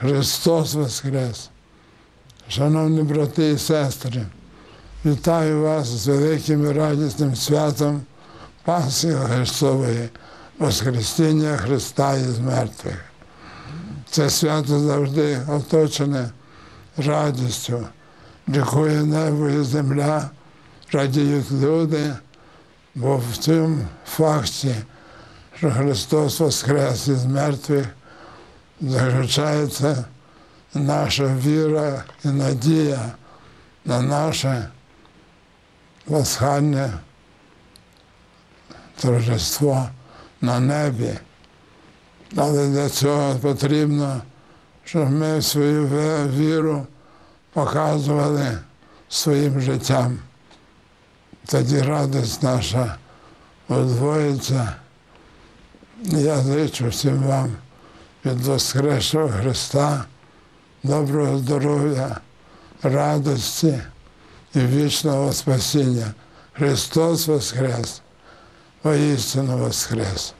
Христос Воскрес! Шановні брати і сестри, вітаю вас з великим і радісним святом Пасхи Христової, Воскресіння Христа із мертвих. Це свято завжди оточене радістю, лікує небо і земля, радіють люди, бо в цьому факті, що Христос Воскрес із мертвих, заключається наша віра і надія на наше пасхальне торжество на небі. Але для цього потрібно, щоб ми свою віру показували своїм життям. Тоді радість наша удвоїться. Я зичу всім вам від Воскресного Христа, доброго здоров'я, радості і вічного спасіння. Христос Воскрес, воістину Воскрес.